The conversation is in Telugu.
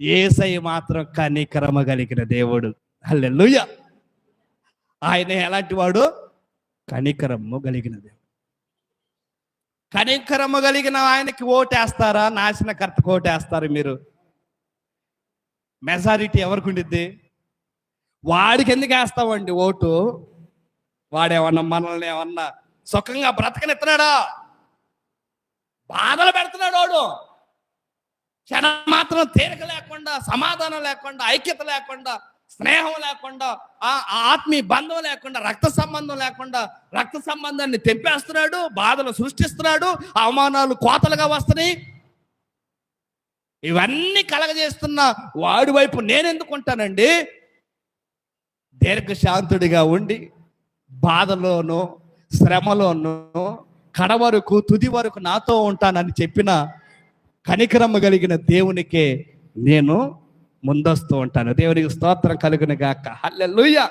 ఏసై మాత్రం కనికరమ కలిగిన దేవుడు. హల్లెలూయ. ఆయన ఎలాంటి వాడు? కనికరము కలిగిన దేవుడు. కనికరము కలిగిన ఆయనకి ఓటేస్తారా? నాశనకర్తకు ఓటేస్తారు మీరు? మెజారిటీ ఎవరికి ఉండిద్ది? వాడికి ఎందుకు వేస్తామండి ఓటు? వాడేమన్నా మనల్ని ఏమన్నా సుఖంగా బ్రతకనిస్తున్నాడా బాధలు పెడుతున్నాడు వాడు. క్షణ మాత్రం తీరిక లేకుండా సమాధానం లేకుండా ఐక్యత లేకుండా స్నేహం లేకుండా ఆ ఆత్మీయ బంధం లేకుండా రక్త సంబంధం లేకుండా రక్త సంబంధాన్ని తెంపేస్తున్నాడు బాధలు సృష్టిస్తున్నాడు అవమానాలు కోతలుగా వస్తున్నాయి. ఇవన్నీ కలగజేస్తున్న వాడి వైపు నేనెందుకుంటానండి దీర్ఘశాంతుడిగా ఉండి బాధలోనూ శ్రమలోనూ కడ వరకు తుది వరకు నాతో ఉంటానని చెప్పిన కనికరమ్మ కలిగిన దేవునికే నేను ముందస్తూ ఉంటాను. దేవునికి స్తోత్రం కలుగును గాక. హల్లెలూయా!